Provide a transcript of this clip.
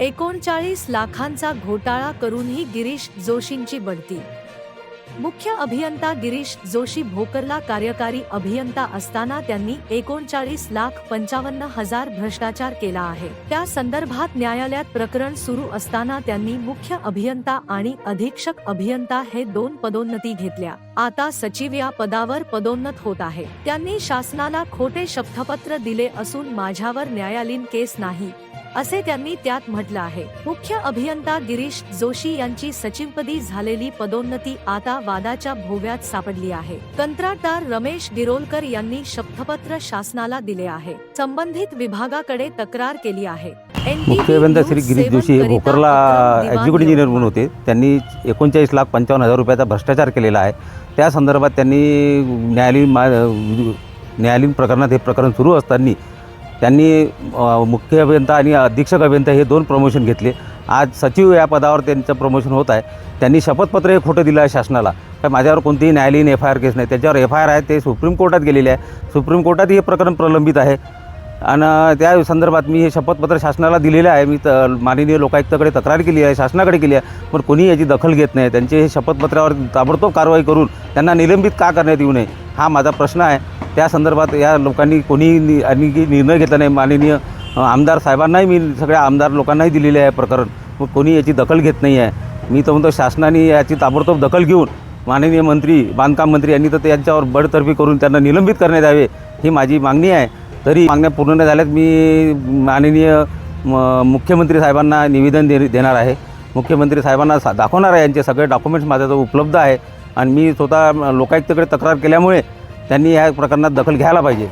एकोणचाळीस लाखांचा घोटाळा करूनही गिरीश जोशींची बढती. मुख्य अभियंता गिरीश जोशी भोकरला कार्यकारी अभियंता असताना त्यांनी एकोणचाळीस लाख पंचावन्न हजार भ्रष्टाचार केला आहे. त्या संदर्भात न्यायालयात प्रकरण सुरू असताना त्यांनी मुख्य अभियंता आणि अधीक्षक अभियंता हे दोन पदोन्नती घेतल्या. आता सचिव या पदावर पदोन्नत होत आहे. त्यांनी शासनाला खोटे शपथपत्र दिले असून माझ्यावर न्यायालयीन केस नाही. असे त्यांनी त्यात म्हटलं आहे. मुख्य अभियंता गिरीश जोशी यांची सचिवपदी झालेली पदोन्नती आता वादाच्या भोव्यात सापडली आहे. कंत्राटदार रमेश गिरोलकर यांनी शपथपत्र शासनाला दिले आहे. संबंधित विभागाकडे तक्रार केली आहे. मुख्य अभियंता श्री गिरीश जोशी हे भोकरला एक्झिक्युटिव्ह इंजिनियर म्हणून. होते. त्यांनी एकोणचाळीस लाख पंचावन्न हजार रुपयाचा भ्रष्टाचार केलेला आहे. त्या संदर्भात त्यांनी न्यायालयीन मा न्यायालयीन प्रकरणात हे प्रकरण सुरू असताना त्यांनी मुख्य अभियंता आणि अधीक्षक अभियंता हे दोन प्रमोशन घेतले. आज सचिव या पदावर त्यांचं प्रमोशन होत आहे. त्यांनी शपथपत्र हे खोटं दिलं आहे शासनाला. तर माझ्यावर कोणतीही न्यायालयीन एफ आय आर केस नाही. त्याच्यावर एफ आय आर आहे ते सुप्रीम कोर्टात गेलेले आहे. सुप्रीम कोर्टात हे प्रकरण प्रलंबित आहे. आणि त्या संदर्भात मी हे शपथपत्र शासनाला दिलेलं आहे. मी त माननीय लोकायुक्ताकडे तक्रार केली आहे शासनाकडे केली आहे. पण कोणी याची दखल घेत नाही. त्यांचे हे शपथपत्रावर ताबडतोब कारवाई करून त्यांना निलंबित का करण्यात येऊ नये हा माझा प्रश्न आहे. त्या संदर्भात या लोकांनी कोणी आणि आणखी निर्णय घेतला नाही. माननीय आमदार साहेबांनाही मी सगळ्या आमदार लोकांनाही दिलेले आहे प्रकरण. मग कोणी याची दखल घेत नाही आहे. मी तर म्हणतो शासनाने याची ताबडतोब दखल घेऊन माननीय मंत्री बांधकाम मंत्री यांनी तर त्यांच्यावर बडतर्फी करून त्यांना निलंबित करण्यात यावे ही माझी मागणी आहे. तरी मागण्या पूर्ण नाही झाल्यात. मी माननीय म- मुख्यमंत्री साहेबांना निवेदन दे देणार आहे. मुख्यमंत्री साहेबांना सा दाखवणार आहे. यांचे सगळे डॉक्युमेंट्स माझ्याजवळ उपलब्ध आहे. आणि मी स्वतः लोकायुक्तकडे तक्रार केल्यामुळे त्यांनी या प्रकरणात दखल घ्यायला पाहिजे.